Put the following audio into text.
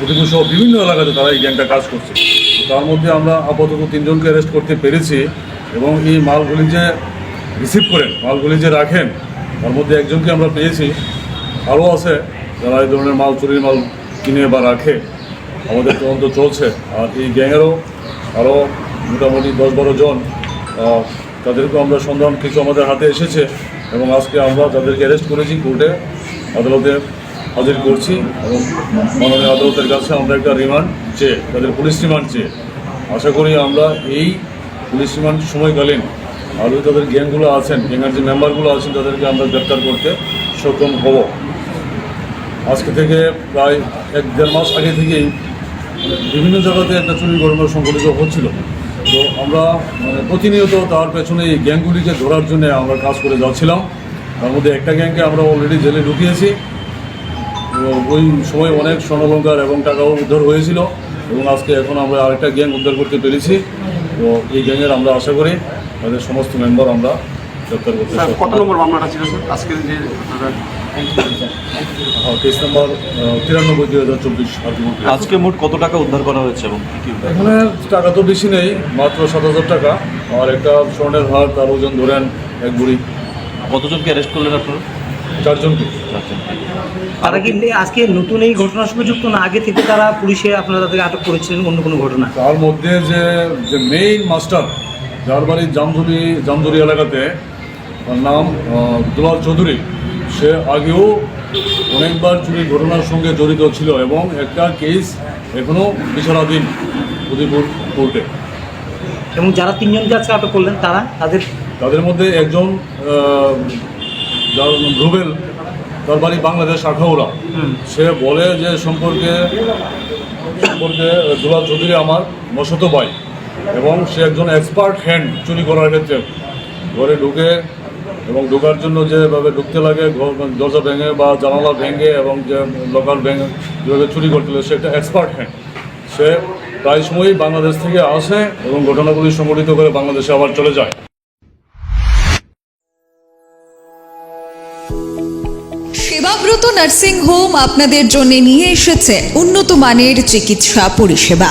মতিপুর সহ বিভিন্ন এলাকাতে তারা এই গ্যাংটা কাজ করছে। তার মধ্যে আমরা আপাতত তিনজনকে অ্যারেস্ট করতে পেরেছি এবং এই মালগুলি যে রিসিভ করেন, মালগুলি যে রাখেন, তার মধ্যে একজনকে আমরা পেয়েছি। আরও আছে, যারা এই ধরনের মাল, চুরির মাল কিনে বা রাখে, আমাদের তদন্ত চলছে। আর এই গ্যাংয়েরও আরও মোটামুটি দশ বারো জন তাদেরকেও আমরা সন্ধান কিছু আমাদের হাতে এসেছে এবং আজকে আমরা তাদেরকে অ্যারেস্ট করেছি কোর্টে, আদালতে। হাজির করছি এবং মাননীয় আদালতের কাছে আমরা একটা রিমান্ড চেয়ে, তাদের পুলিশ রিমান্ড চেয়ে। আশা করি আমরা এই পুলিশ রিমান্ড সময়কালীন আরও তাদের গ্যাংগুলো আছেন, গ্যাংয়ের যে মেম্বারগুলো আছেন, তাদেরকে আমরা গ্রেপ্তার করতে সক্ষম হব। আজকে থেকে প্রায় এক দেড় মাস আগে থেকেই বিভিন্ন জায়গাতে একটা চুরি ঘটনা সংঘটিত হচ্ছিল। তো আমরা মানে প্রতিনিয়ত তার পেছনে এই গ্যাংগুলিকে ধরার জন্য আমরা কাজ করে যাচ্ছিলাম। তার মধ্যে একটা গ্যাংকে আমরা অলরেডি জেলে ঢুকিয়েছি ওই সময় অনেক স্বর্ণলঙ্কার এবং টাকাও উদ্ধার হয়েছিল এবং আজকে এখন আমরা আরেকটা গ্যাং উদ্ধার করতে পেরেছি। তো এই গ্যাংয়ের আমরা আশা করি তাদের সমস্ত মেম্বার আমরা গ্রেপ্তার করতে কত নম্বর মামলাটা ছিল স্যার? আজকের যে হ্যাঁ, কেস নাম্বার তিরানব্বই দুই হাজার চব্বিশ আজকে মোট কত টাকা উদ্ধার করা হয়েছে এবং এখানে টাকা তো বেশি নেই মাত্র সাত হাজার টাকা। আর একটা স্বর্ণের হার তার ওজন ধরেন এক বুড়ি কতজনকে অ্যারেস্ট করলেন আপনারা? চারজনকে। তারা কি আজকে নতুন এই ঘটনার সঙ্গে যুক্ত না? আগে থেকে তারা পুলিশে আপনারা তাদেরকে আটক করেছিলেন অন্য কোনো ঘটনা? তার মধ্যে যে যে মেইন মাস্টার যার বাড়ি জামজুরি জামজুরি এলাকাতে তার নাম দুলাল চৌধুরী সে আগেও অনেকবার চুরির ঘটনার সঙ্গে জড়িত ছিল এবং একটা কেস এখনও বিচারাধীন উদয়পুর কোর্টে। এবং যারা তিনজনকে আজকে আটক করলেন তারা? তাদের? তাদের মধ্যে একজন যার রুবেল তার বাড়ি বাংলাদেশ আখাউড়া সে বলে যে সম্পর্কে সম্পর্কে দুলাল চৌধুরী আমার মশত ভাই এবং সে একজন এক্সপার্ট হ্যান্ড চুরি করার ক্ষেত্রে। ঘরে ঢুকে এবং ঢোকার জন্য যেভাবে ঢুকতে লাগে দরজা ভেঙে বা জানালা ভেঙে এবং যে লকার ভেঙে যেভাবে চুরি করতে লাগে সে একটা এক্সপার্ট হ্যান্ড সে প্রায় সময়ই বাংলাদেশ থেকে আসে এবং ঘটনাগুলি সংগঠিত করে বাংলাদেশে আবার চলে যায়। সেবাব্রত নার্সিং হোম আপনাদের জন্য নিয়ে এসেছে উন্নত মানের চিকিৎসা পরিষেবা।